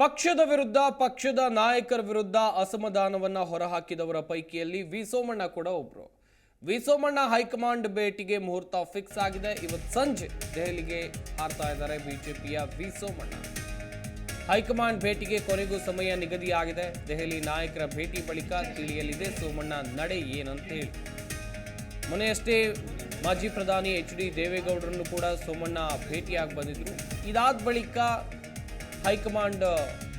ಪಕ್ಷದ ವಿರುದ್ಧ, ಪಕ್ಷದ ನಾಯಕರ ವಿರುದ್ಧ ಅಸಮಾಧಾನವನ್ನು ಹೊರಹಾಕಿದವರ ಪೈಕಿಯಲ್ಲಿ ವಿ ಸೋಮಣ್ಣ ಕೂಡ ಒಬ್ರು. ವಿ ಸೋಮಣ್ಣ ಹೈಕಮಾಂಡ್ ಭೇಟಿಗೆ ಮುಹೂರ್ತ ಫಿಕ್ಸ್ ಆಗಿದೆ. ಇವತ್ತು ಸಂಜೆ ದೆಹಲಿಗೆ ಹಾರ್ತಾ ಇದ್ದಾರೆ ಬಿಜೆಪಿಯ ವಿ ಸೋಮಣ್ಣ ಹೈಕಮಾಂಡ್ ಭೇಟಿಗೆ ಕೊನೆಗೂ ಸಮಯ ನಿಗದಿಯಾಗಿದೆ. ದೆಹಲಿ ನಾಯಕರ ಭೇಟಿ ಬಳಿಕ ತಿಳಿಯಲಿದೆ ಸೋಮಣ್ಣ ನಡೆ ಏನಂತ ಹೇಳಿ. ಮೊನ್ನೆಯಷ್ಟೇ ಮಾಜಿ ಪ್ರಧಾನಿ ಎಚ್ ಡಿ ದೇವೇಗೌಡರನ್ನು ಕೂಡ ಸೋಮಣ್ಣ ಭೇಟಿಯಾಗಿ ಬಂದಿದ್ರು. ಇದಾದ ಬಳಿಕ ಹೈಕಮಾಂಡ್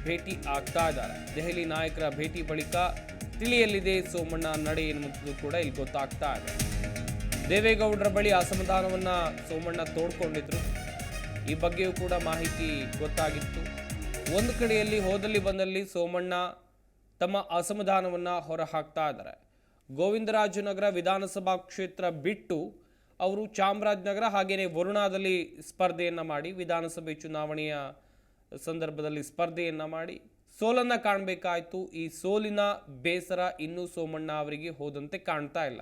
ಭೇಟಿ ಆಗ್ತಾ ಇದ್ದಾರೆ. ದೆಹಲಿ ನಾಯಕರ ಭೇಟಿ ಬಳಿಕ ತಿಳಿಯಲಿದೆ ಸೋಮಣ್ಣ ನಡೆ ಎನ್ನುವಂಥದ್ದು ಕೂಡ ಇಲ್ಲಿ ಗೊತ್ತಾಗ್ತಾ ಇದೆ. ದೇವೇಗೌಡರ ಬಳಿ ಅಸಮಾಧಾನವನ್ನು ಸೋಮಣ್ಣ ತೋಡ್ಕೊಂಡಿದ್ರು. ಈ ಬಗ್ಗೆಯೂ ಕೂಡ ಮಾಹಿತಿ ಗೊತ್ತಾಗಿತ್ತು. ಒಂದು ಕಡೆಯಲ್ಲಿ ಹೋದಲ್ಲಿ ಬಂದಲ್ಲಿ ಸೋಮಣ್ಣ ತಮ್ಮ ಅಸಮಾಧಾನವನ್ನು ಹೊರಹಾಕ್ತಾ ಇದ್ದಾರೆ. ಗೋವಿಂದರಾಜನಗರ ವಿಧಾನಸಭಾ ಕ್ಷೇತ್ರ ಬಿಟ್ಟು ಅವರು ಚಾಮರಾಜನಗರ ಹಾಗೆಯೇ ವರುಣಾದಲ್ಲಿ ಸ್ಪರ್ಧೆಯನ್ನು ಮಾಡಿ ವಿಧಾನಸಭೆ ಚುನಾವಣೆಯ ಸಂದರ್ಭದಲ್ಲಿ ಸ್ಪರ್ಧೆಯನ್ನ ಮಾಡಿ ಸೋಲನ್ನ ಕಾಣಬೇಕಾಯಿತು. ಈ ಸೋಲಿನ ಬೇಸರ ಇನ್ನೂ ಸೋಮಣ್ಣ ಅವರಿಗೆ ಹೋದಂತೆ ಕಾಣ್ತಾ ಇಲ್ಲ.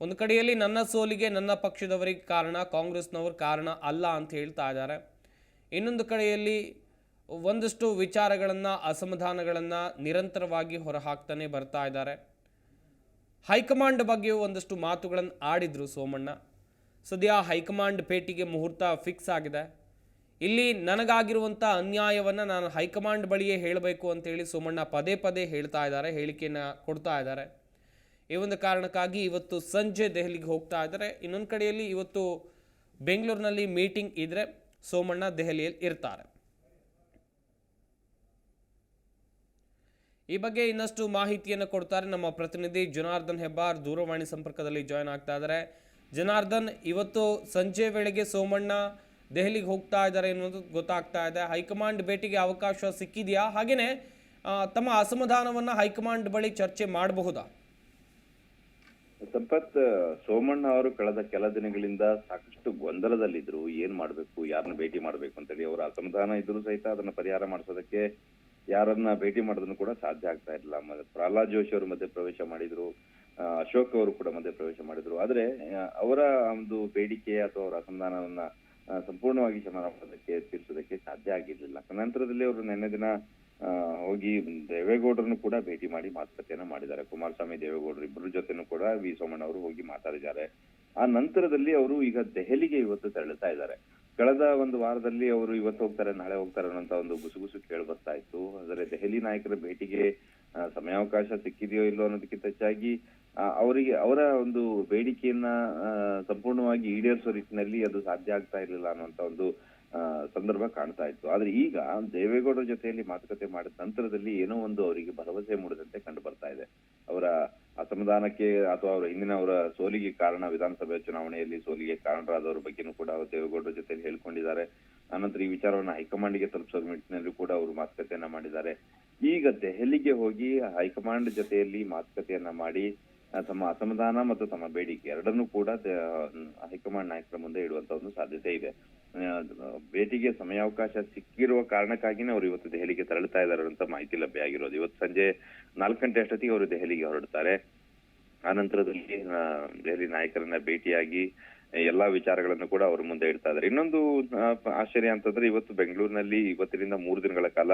ಒಂದು ಕಡೆಯಲ್ಲಿ ನನ್ನ ಸೋಲಿಗೆ ನನ್ನ ಪಕ್ಷದವರಿಗೆ ಕಾರಣ, ಕಾಂಗ್ರೆಸ್ನವರು ಕಾರಣ ಅಲ್ಲ ಅಂತ ಹೇಳ್ತಾ ಇದ್ದಾರೆ. ಇನ್ನೊಂದು ಕಡೆಯಲ್ಲಿ ಒಂದಷ್ಟು ವಿಚಾರಗಳನ್ನು, ಅಸಮಾಧಾನಗಳನ್ನು ನಿರಂತರವಾಗಿ ಹೊರಹಾಕ್ತಾನೆ ಬರ್ತಾ ಇದ್ದಾರೆ. ಹೈಕಮಾಂಡ್ ಬಗ್ಗೆಯೂ ಒಂದಷ್ಟು ಮಾತುಗಳನ್ನು ಆಡಿದ್ರು ಸೋಮಣ್ಣ. ಸದ್ಯ ಹೈಕಮಾಂಡ್ ಭೇಟಿಗೆ ಮುಹೂರ್ತ ಫಿಕ್ಸ್ ಆಗಿದೆ. ಇಲ್ಲಿ ನನಗಾಗಿರುವಂಥ ಅನ್ಯಾಯವನ್ನು ನಾನು ಹೈಕಮಾಂಡ್ ಬಳಿಯೇ ಹೇಳಬೇಕು ಅಂತೇಳಿ ಸೋಮಣ್ಣ ಪದೇ ಪದೇ ಹೇಳ್ತಾ ಇದ್ದಾರೆ, ಹೇಳಿಕೆಯನ್ನು ಕೊಡ್ತಾ ಇದ್ದಾರೆ. ಈ ಒಂದು ಕಾರಣಕ್ಕಾಗಿ ಇವತ್ತು ಸಂಜೆ ದೆಹಲಿಗೆ ಹೋಗ್ತಾ ಇದ್ದಾರೆ. ಇನ್ನೊಂದು ಕಡೆಯಲ್ಲಿ ಇವತ್ತು ಬೆಂಗಳೂರಿನಲ್ಲಿ ಮೀಟಿಂಗ್ ಇದ್ರೆ ಸೋಮಣ್ಣ ದೆಹಲಿಯಲ್ಲಿ ಇರ್ತಾರೆ. ಈ ಬಗ್ಗೆ ಇನ್ನಷ್ಟು ಮಾಹಿತಿಯನ್ನು ಕೊಡ್ತಾರೆ ನಮ್ಮ ಪ್ರತಿನಿಧಿ ಜನಾರ್ದನ್ ಹೆಬ್ಬಾರ್ ದೂರವಾಣಿ ಸಂಪರ್ಕದಲ್ಲಿ ಜಾಯ್ನ್ ಆಗ್ತಾ ಇದ್ದಾರೆ. ಜನಾರ್ದನ್, ಇವತ್ತು ಸಂಜೆ ವೇಳೆಗೆ ಸೋಮಣ್ಣ ದೆಹಲಿಗೆ ಹೋಗ್ತಾ ಇದ್ದಾರೆ ಅನ್ನೋದು ಗೊತ್ತಾಗ್ತಾ ಇದೆ. ಹೈಕಮಾಂಡ್ ಭೇಟಿಗೆ ಅವಕಾಶ ಸಿಕ್ಕಿದೆಯಾ? ಹಾಗೆಯೇ ತಮ್ಮ ಅಸಮಾಧಾನವನ್ನು ಹೈಕಮಾಂಡ್ ಬಳಿ ಚರ್ಚೆ ಮಾಡಬಹುದಾ? ಸಂಪತ್, ಸೋಮಣ್ಣ ಅವರು ಕಳೆದ ಕೆಲ ದಿನಗಳಿಂದ ಸಾಕಷ್ಟು ಗೊಂದಲದಲ್ಲಿದ್ರು. ಏನ್ ಮಾಡ್ಬೇಕು ಯಾರನ್ನ ಭೇಟಿ ಮಾಡ್ಬೇಕು ಅಂತೇಳಿ ಅವರ ಅಸಮಾಧಾನ ಇದ್ರು ಸಹಿತ ಅದನ್ನ ಪರಿಹಾರ ಮಾಡಿಸೋದಕ್ಕೆ ಯಾರನ್ನ ಭೇಟಿ ಮಾಡೋದನ್ನು ಕೂಡ ಸಾಧ್ಯ ಆಗ್ತಾ ಇರಲಿಲ್ಲ. ಪ್ರಹ್ಲಾದ್ ಜೋಶಿ ಅವರು ಮಧ್ಯೆ ಪ್ರವೇಶ ಮಾಡಿದ್ರು. ಅಶೋಕ್ ಅವರು ಕೂಡ ಮಧ್ಯೆ ಪ್ರವೇಶ ಮಾಡಿದ್ರು. ಆದ್ರೆ ಅವರ ಒಂದು ಬೇಡಿಕೆ ಅಥವಾ ಅವರ ಅಸಮಾಧಾನವನ್ನ ಸಂಪೂರ್ಣವಾಗಿ ಶಮನ ತೀರಿಸೋದಕ್ಕೆ ಸಾಧ್ಯ ಆಗಿರಲಿಲ್ಲ. ನಂತರದಲ್ಲಿ ಅವರು ನಿನ್ನೆ ದಿನ ಹೋಗಿ ದೇವೇಗೌಡರನ್ನು ಕೂಡ ಭೇಟಿ ಮಾಡಿ ಮಾತುಕತೆಯನ್ನು ಮಾಡಿದ್ದಾರೆ. ಕುಮಾರಸ್ವಾಮಿ, ದೇವೇಗೌಡರು ಇಬ್ಬರ ಜೊತೆನೂ ಕೂಡ ವಿ. ಸೋಮಣ್ಣ ಅವರು ಹೋಗಿ ಮಾತಾಡಿದ್ದಾರೆ. ಆ ನಂತರದಲ್ಲಿ ಅವರು ಈಗ ದೆಹಲಿಗೆ ಇವತ್ತು ತೆರಳುತ್ತಾ ಇದ್ದಾರೆ. ಕಳೆದ ಒಂದು ವಾರದಲ್ಲಿ ಅವರು ಇವತ್ತು ಹೋಗ್ತಾರೆ, ನಾಳೆ ಹೋಗ್ತಾರೆ ಅನ್ನೋಂತ ಒಂದು ಗುಸುಗುಸು ಕೇಳಿ ಬರ್ತಾ ಇತ್ತು. ಆದರೆ ದೆಹಲಿ ನಾಯಕರ ಭೇಟಿಗೆ ಸಮಯಾವಕಾಶ ಸಿಕ್ಕಿದೆಯೋ ಇಲ್ಲೋ ಅನ್ನೋದಕ್ಕಿಂತ ಹೆಚ್ಚಾಗಿ ಅವರಿಗೆ, ಅವರ ಒಂದು ಬೇಡಿಕೆಯನ್ನ ಸಂಪೂರ್ಣವಾಗಿ ಈಡೇರಿಸೋ ನಿಟ್ಟಿನಲ್ಲಿ ಅದು ಸಾಧ್ಯ ಆಗ್ತಾ ಇರಲಿಲ್ಲ ಅನ್ನುವಂತ ಒಂದು ಸಂದರ್ಭ ಕಾಣ್ತಾ ಇತ್ತು. ಆದ್ರೆ ಈಗ ದೇವೇಗೌಡರ ಜೊತೆಯಲ್ಲಿ ಮಾತುಕತೆ ಮಾಡಿದ ನಂತರದಲ್ಲಿ ಏನೋ ಒಂದು ಅವರಿಗೆ ಭರವಸೆ ಮೂಡದಂತೆ ಕಂಡು ಬರ್ತಾ ಇದೆ. ಅವರ ಅಸಮಾಧಾನಕ್ಕೆ ಅಥವಾ ಅವರ ಹಿಂದಿನ ಅವರ ಸೋಲಿಗೆ ಕಾರಣ ವಿಧಾನಸಭೆ ಚುನಾವಣೆಯಲ್ಲಿ ಸೋಲಿಗೆ ಕಾರಣರಾದವರ ಬಗ್ಗೆನೂ ಕೂಡ ಅವರು ದೇವೇಗೌಡರ ಜೊತೆಯಲ್ಲಿ ಹೇಳ್ಕೊಂಡಿದ್ದಾರೆ. ಆನಂತರ ಈ ವಿಚಾರವನ್ನ ಹೈಕಮಾಂಡ್ಗೆ ತಲುಪಿಸೋ ನಿಟ್ಟಿನಲ್ಲಿ ಕೂಡ ಅವರು ಮಾತುಕತೆಯನ್ನ ಮಾಡಿದ್ದಾರೆ. ಈಗ ದೆಹಲಿಗೆ ಹೋಗಿ ಹೈಕಮಾಂಡ್ ಜೊತೆಯಲ್ಲಿ ಮಾತುಕತೆಯನ್ನ ಮಾಡಿ ತಮ್ಮ ಅಸಮಾಧಾನ ಮತ್ತು ತಮ್ಮ ಬೇಡಿಕೆ ಎರಡನ್ನೂ ಕೂಡ ಹೈಕಮಾಂಡ್ ನಾಯಕರ ಮುಂದೆ ಇಡುವಂತ ಒಂದು ಸಾಧ್ಯತೆ ಇದೆ. ಭೇಟಿಗೆ ಸಮಯಾವಕಾಶ ಸಿಕ್ಕಿರುವ ಕಾರಣಕ್ಕಾಗಿನೇ ಅವರು ಇವತ್ತು ದೆಹಲಿಗೆ ತೆರಳುತ್ತಾ ಇದ್ದಾರೆ ಅಂತ ಮಾಹಿತಿ ಲಭ್ಯ ಆಗಿರೋದು. ಇವತ್ತು ಸಂಜೆ ನಾಲ್ಕು ಗಂಟೆ ಅಷ್ಟೊತ್ತಿಗೆ ಅವರು ದೆಹಲಿಗೆ ಹೊರಡ್ತಾರೆ. ಆ ದೆಹಲಿ ನಾಯಕರನ್ನ ಭೇಟಿಯಾಗಿ ಎಲ್ಲಾ ವಿಚಾರಗಳನ್ನು ಕೂಡ ಅವರು ಮುಂದೆ ಇಡ್ತಾ ಇದ್ದಾರೆ. ಇನ್ನೊಂದು ಆಶ್ಚರ್ಯ ಅಂತಂದ್ರೆ ಇವತ್ತು ಬೆಂಗಳೂರಿನಲ್ಲಿ ಇವತ್ತಿನಿಂದ ಮೂರು ದಿನಗಳ ಕಾಲ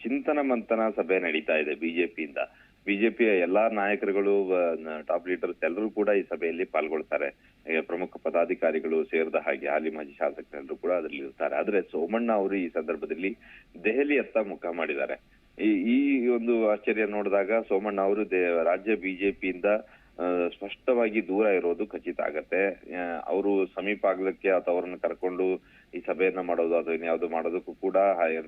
ಚಿಂತನ ಮಂಥನ ಸಭೆ ನಡೀತಾ ಇದೆ ಬಿಜೆಪಿಯಿಂದ. ಬಿಜೆಪಿಯ ಎಲ್ಲಾ ನಾಯಕರುಗಳು ಟಾಪ್ ಲೀಡರ್ಸ್ ಎಲ್ಲರೂ ಕೂಡ ಈ ಸಭೆಯಲ್ಲಿ ಪಾಲ್ಗೊಳ್ತಾರೆ. ಪ್ರಮುಖ ಪದಾಧಿಕಾರಿಗಳು ಸೇರಿದ ಹಾಗೆ ಹಾಲಿ ಮಾಜಿ ಶಾಸಕರೆಲ್ಲರೂ ಕೂಡ ಅದರಲ್ಲಿ ಇರ್ತಾರೆ ಆದ್ರೆ ಸೋಮಣ್ಣ ಅವರು ಈ ಸಂದರ್ಭದಲ್ಲಿ ದೆಹಲಿಯತ್ತ ಮುಖ ಮಾಡಿದ್ದಾರೆ. ಈ ಒಂದು ಆಶ್ಚರ್ಯ ನೋಡಿದಾಗ ಸೋಮಣ್ಣ ಅವರು ರಾಜ್ಯ ಬಿಜೆಪಿಯಿಂದ ಸ್ಪಷ್ಟವಾಗಿ ದೂರ ಇರೋದು ಖಚಿತ ಆಗತ್ತೆ. ಅವರು ಸಮೀಪ ಆಗ್ಲಿಕ್ಕೆ ಅಥವಾ ಅವರನ್ನು ಕರ್ಕೊಂಡು ಈ ಸಭೆಯನ್ನ ಮಾಡೋದು ಅಥವಾ ಇನ್ಯಾವುದು ಮಾಡೋದಕ್ಕೂ ಕೂಡ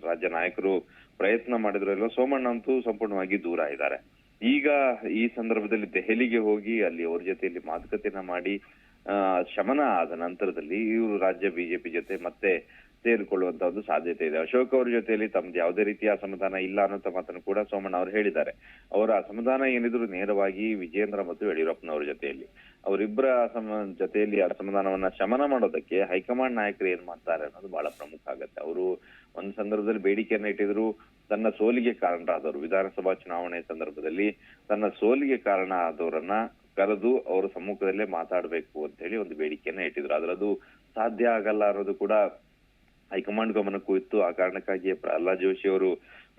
ರಾಜ್ಯ ನಾಯಕರು ಪ್ರಯತ್ನ ಮಾಡಿದ್ರು. ಸೋಮಣ್ಣ ಅಂತೂ ಸಂಪೂರ್ಣವಾಗಿ ದೂರ ಇದ್ದಾರೆ. ಈಗ ಈ ಸಂದರ್ಭದಲ್ಲಿ ದೆಹಲಿಗೆ ಹೋಗಿ ಅಲ್ಲಿ ಅವ್ರ ಜೊತೆಯಲ್ಲಿ ಮಾತುಕತೆನ ಮಾಡಿ ಶಮನ ಆದ ನಂತರದಲ್ಲಿ ಇವರು ರಾಜ್ಯ ಬಿಜೆಪಿ ಜೊತೆ ಮತ್ತೆ ಸೇರಿಕೊಳ್ಳುವಂತ ಒಂದು ಸಾಧ್ಯತೆ ಇದೆ. ಅಶೋಕ್ ಅವ್ರ ಜೊತೆಯಲ್ಲಿ ತಮ್ದು ಯಾವುದೇ ರೀತಿಯ ಅಸಮಾಧಾನ ಇಲ್ಲ ಅನ್ನೋ ಮಾತನ್ನು ಕೂಡ ಸೋಮಣ್ಣ ಅವರು ಹೇಳಿದ್ದಾರೆ. ಅವರ ಅಸಮಾಧಾನ ಏನಿದ್ರು ನೇರವಾಗಿ ವಿಜೇಂದ್ರ ಮತ್ತು ಯಡಿಯೂರಪ್ಪನವರ ಜೊತೆಯಲ್ಲಿ. ಅವರಿಬ್ಬರ ಅಸಮ, ಜೊತೆಯಲ್ಲಿ ಅಸಮಾಧಾನವನ್ನ ಶಮನ ಮಾಡೋದಕ್ಕೆ ಹೈಕಮಾಂಡ್ ನಾಯಕರು ಏನ್ ಮಾಡ್ತಾರೆ ಅನ್ನೋದು ಬಹಳ ಪ್ರಮುಖ ಆಗತ್ತೆ. ಅವರು ಒಂದು ಸಂದರ್ಭದಲ್ಲಿ ಬೇಡಿಕೆಯನ್ನ ಇಟ್ಟಿದ್ರು, ತನ್ನ ಸೋಲಿಗೆ ಕಾರಣರಾದವರು ವಿಧಾನಸಭಾ ಚುನಾವಣೆ ಸಂದರ್ಭದಲ್ಲಿ ತನ್ನ ಸೋಲಿಗೆ ಕಾರಣ ಆದವರನ್ನ ಕರೆದು ಅವರ ಸಮ್ಮುಖದಲ್ಲೇ ಮಾತಾಡಬೇಕು ಅಂತ ಹೇಳಿ ಒಂದು ಬೇಡಿಕೆಯನ್ನ ಇಟ್ಟಿದ್ರು. ಆದ್ರೆ ಅದು ಸಾಧ್ಯ ಆಗಲ್ಲ ಅನ್ನೋದು ಕೂಡ ಹೈಕಮಾಂಡ್ ಗಮನಕ್ಕೂ ಇತ್ತು ಆ ಕಾರಣಕ್ಕಾಗಿ ಪ್ರಹ್ಲಾದ್ ಜೋಶಿ ಅವರು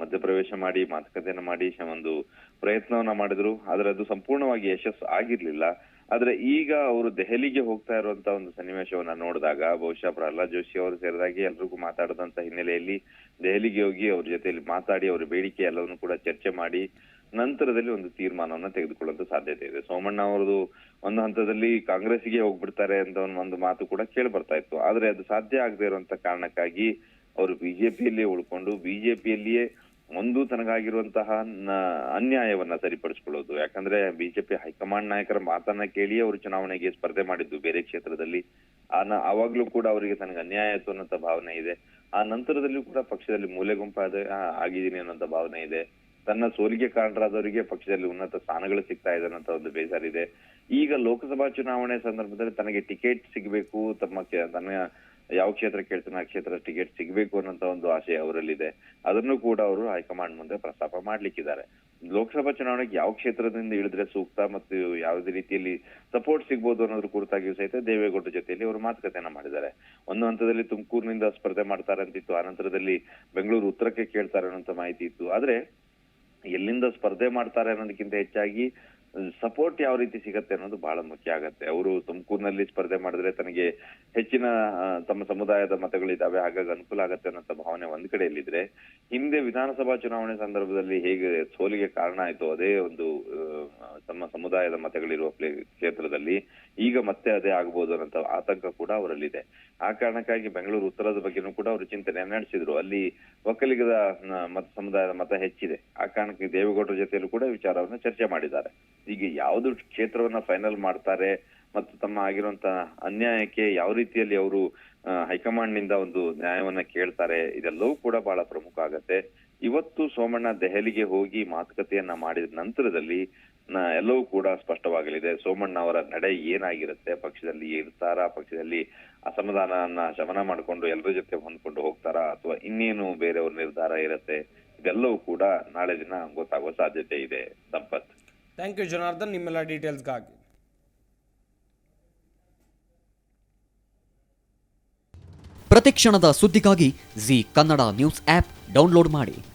ಮಧ್ಯಪ್ರವೇಶ ಮಾಡಿ, ಮಾತುಕತೆಯನ್ನು ಮಾಡಿ ಒಂದು ಪ್ರಯತ್ನವನ್ನ ಮಾಡಿದ್ರು. ಆದ್ರೆ ಅದು ಸಂಪೂರ್ಣವಾಗಿ ಯಶಸ್ಸು ಆಗಿರ್ಲಿಲ್ಲ. ಆದ್ರೆ ಈಗ ಅವರು ದೆಹಲಿಗೆ ಹೋಗ್ತಾ ಇರುವಂತ ಒಂದು ಸನ್ನಿವೇಶವನ್ನ ನೋಡಿದಾಗ, ಬಹುಶಃ ಪ್ರಹ್ಲಾದ್ ಜೋಶಿ ಅವರು ಸೇರಿದಾಗೆ ಎಲ್ರಿಗೂ ಮಾತಾಡದಂತ ಹಿನ್ನೆಲೆಯಲ್ಲಿ ದೆಹಲಿಗೆ ಹೋಗಿ ಅವ್ರ ಜೊತೆಯಲ್ಲಿ ಮಾತಾಡಿ ಅವರ ಬೇಡಿಕೆ ಎಲ್ಲವನ್ನು ಕೂಡ ಚರ್ಚೆ ಮಾಡಿ ನಂತರದಲ್ಲಿ ಒಂದು ತೀರ್ಮಾನವನ್ನ ತೆಗೆದುಕೊಳ್ಳುವಂತ ಸಾಧ್ಯತೆ ಇದೆ. ಸೋಮಣ್ಣ ಅವರದು ಒಂದು ಹಂತದಲ್ಲಿ ಕಾಂಗ್ರೆಸ್ಗೆ ಹೋಗ್ಬಿಡ್ತಾರೆ ಅಂತ ಒಂದು- ಮಾತು ಕೂಡ ಕೇಳಿ ಬರ್ತಾ ಇತ್ತು. ಆದ್ರೆ ಅದು ಸಾಧ್ಯ ಆಗದೆ ಇರುವಂತ ಕಾರಣಕ್ಕಾಗಿ ಅವರು ಬಿಜೆಪಿಯಲ್ಲಿಯೇ ಉಳ್ಕೊಂಡು ಬಿಜೆಪಿಯಲ್ಲಿಯೇ ಒಂದು ತನಗಾಗಿರುವಂತಹ ಅನ್ಯಾಯವನ್ನ ಸರಿಪಡಿಸಿಕೊಳ್ಳೋದು. ಯಾಕಂದ್ರೆ ಬಿಜೆಪಿ ಹೈಕಮಾಂಡ್ ನಾಯಕರ ಮಾತನ್ನ ಕೇಳಿ ಅವರು ಚುನಾವಣೆಗೆ ಸ್ಪರ್ಧೆ ಮಾಡಿದ್ದು ಬೇರೆ ಕ್ಷೇತ್ರದಲ್ಲಿ. ಆವಾಗ್ಲೂ ಕೂಡ ಅವರಿಗೆ ತನಗೆ ಅನ್ಯಾಯ ಆಯ್ತು ಅನ್ನೋಂತ ಭಾವನೆ ಇದೆ. ಆ ನಂತರದಲ್ಲೂ ಕೂಡ ಪಕ್ಷದಲ್ಲಿ ಮೂಲೆ ಗುಂಪಾದ ಆಗಿದ್ದೀನಿ ಅನ್ನೋಂತ ಭಾವನೆ ಇದೆ. ತನ್ನ ಸೋಲಿಗೆ ಕಾರಣರಾದವರಿಗೆ ಪಕ್ಷದಲ್ಲಿ ಉನ್ನತ ಸ್ಥಾನಗಳು ಸಿಗ್ತಾ ಇದೆ ಅನ್ನೋ ಒಂದು ಬೇಜಾರಿದೆ ಈಗ ಲೋಕಸಭಾ ಚುನಾವಣೆ ಸಂದರ್ಭದಲ್ಲಿ ತನಗೆ ಟಿಕೆಟ್ ಸಿಗಬೇಕು, ತಮ್ಮ ತನ್ನ ಯಾವ ಕ್ಷೇತ್ರ ಕೇಳ್ತಾನೆ ಆ ಕ್ಷೇತ್ರ ಟಿಕೆಟ್ ಸಿಗಬೇಕು ಅನ್ನೋಂತ ಒಂದು ಆಶಯ ಅವರಲ್ಲಿದೆ. ಅದನ್ನು ಕೂಡ ಅವರು ಹೈಕಮಾಂಡ್ ಮುಂದೆ ಪ್ರಸ್ತಾಪ ಮಾಡ್ಲಿಕ್ಕಿದ್ದಾರೆ. ಲೋಕಸಭಾ ಚುನಾವಣೆಗೆ ಯಾವ ಕ್ಷೇತ್ರದಿಂದ ಇಳಿದ್ರೆ ಸೂಕ್ತ ಮತ್ತು ಯಾವುದೇ ರೀತಿಯಲ್ಲಿ ಸಪೋರ್ಟ್ ಸಿಗ್ಬೋದು ಅನ್ನೋದ್ರ ಕುರಿತಾಗಿಯೂ ಸಹಿತ ದೇವೇಗೌಡರ ಜೊತೆಯಲ್ಲಿ ಅವರು ಮಾತುಕತೆಯನ್ನ ಮಾಡಿದ್ದಾರೆ. ಒಂದು ಹಂತದಲ್ಲಿ ತುಮಕೂರಿನಿಂದ ಸ್ಪರ್ಧೆ ಮಾಡ್ತಾರೆ ಅಂತಿತ್ತು, ಆ ಬೆಂಗಳೂರು ಉತ್ತರಕ್ಕೆ ಕೇಳ್ತಾರೆ ಅನ್ನೋಂತ ಮಾಹಿತಿ ಇತ್ತು. ಆದ್ರೆ ಎಲ್ಲಿಂದ ಸ್ಪರ್ಧೆ ಮಾಡ್ತಾರೆ ಅನ್ನೋದಕ್ಕಿಂತ ಹೆಚ್ಚಾಗಿ ಸಪೋರ್ಟ್ ಯಾವ ರೀತಿ ಸಿಗತ್ತೆ ಅನ್ನೋದು ಬಹಳ ಮುಖ್ಯ ಆಗತ್ತೆ. ಅವರು ತುಮಕೂರಿನಲ್ಲಿ ಸ್ಪರ್ಧೆ ಮಾಡಿದ್ರೆ ತನಗೆ ಹೆಚ್ಚಿನ ತಮ್ಮ ಸಮುದಾಯದ ಮತಗಳಿದ್ದಾವೆ ಹಾಗಾಗಿ ಅನುಕೂಲ ಆಗತ್ತೆ ಅನ್ನೋ ಭಾವನೆ ಒಂದ್ ಕಡೆಯಲ್ಲಿದ್ರೆ, ಹಿಂದೆ ವಿಧಾನಸಭಾ ಚುನಾವಣೆ ಸಂದರ್ಭದಲ್ಲಿ ಹೇಗೆ ಸೋಲಿಗೆ ಕಾರಣ ಆಯ್ತು, ಅದೇ ಒಂದು ತಮ್ಮ ಸಮುದಾಯದ ಮತಗಳಿರುವ ಕ್ಷೇತ್ರದಲ್ಲಿ ಈಗ ಮತ್ತೆ ಅದೇ ಆಗ್ಬೋದು ಅನ್ನೋ ಆತಂಕ ಕೂಡ ಅವರಲ್ಲಿದೆ. ಆ ಕಾರಣಕ್ಕಾಗಿ ಬೆಂಗಳೂರು ಉತ್ತರದ ಬಗ್ಗೆನೂ ಕೂಡ ಅವರು ಚಿಂತನೆ ನಡೆಸಿದ್ರು. ಅಲ್ಲಿ ಒಕ್ಕಲಿಗದ ಮತ ಸಮುದಾಯದ ಮತ ಹೆಚ್ಚಿದೆ. ಆ ಕಾರಣಕ್ಕೆ ದೇವೇಗೌಡರ ಜೊತೆಯಲ್ಲೂ ಕೂಡ ವಿಚಾರವನ್ನ ಚರ್ಚೆ ಮಾಡಿದ್ದಾರೆ. ಈಗ ಯಾವ್ದು ಕ್ಷೇತ್ರವನ್ನ ಫೈನಲ್ ಮಾಡ್ತಾರೆ ಮತ್ತು ತಮ್ಮ ಆಗಿರುವಂತ ಅನ್ಯಾಯಕ್ಕೆ ಯಾವ ರೀತಿಯಲ್ಲಿ ಅವರು ಹೈಕಮಾಂಡ್ನಿಂದ ಒಂದು ನ್ಯಾಯವನ್ನ ಕೇಳ್ತಾರೆ, ಇದೆಲ್ಲವೂ ಕೂಡ ಬಹಳ ಪ್ರಮುಖ ಆಗತ್ತೆ. ಇವತ್ತು ಸೋಮಣ್ಣ ದೆಹಲಿಗೆ ಹೋಗಿ ಮಾತುಕತೆಯನ್ನ ಮಾಡಿದ ನಂತರದಲ್ಲಿ ಎಲ್ಲವೂ ಕೂಡ ಸ್ಪಷ್ಟವಾಗಲಿದೆ. ಸೋಮಣ್ಣ ಅವರ ನಡೆ ಏನಾಗಿರುತ್ತೆ? ಪಕ್ಷದಲ್ಲಿ ಇರ್ತಾರಾ? ಪಕ್ಷದಲ್ಲಿ ಅಸಮಾಧಾನವನ್ನ ಶಮನ ಮಾಡಿಕೊಂಡು ಎಲ್ಲರ ಜೊತೆ ಹೊಂದ್ಕೊಂಡು ಹೋಗ್ತಾರಾ? ಅಥವಾ ಇನ್ನೇನು ಬೇರೆಯವ್ರ ನಿರ್ಧಾರ ಇರುತ್ತೆ? ಇದೆಲ್ಲವೂ ಕೂಡ ನಾಳೆ ದಿನ ಗೊತ್ತಾಗುವ ಸಾಧ್ಯತೆ ಇದೆ. ಸಂಪತ್ ಥ್ಯಾಂಕ್ ಯು ಜನಾರ್ದನ್ ನಿಮ್ಮೆಲ್ಲ ಡೀಟೇಲ್ಸ್ಗಾಗಿ ಪ್ರತಿಕ್ಷಣದ ಸುದ್ದಿಗಾಗಿ Zee Kannada news app download ಮಾಡಿ.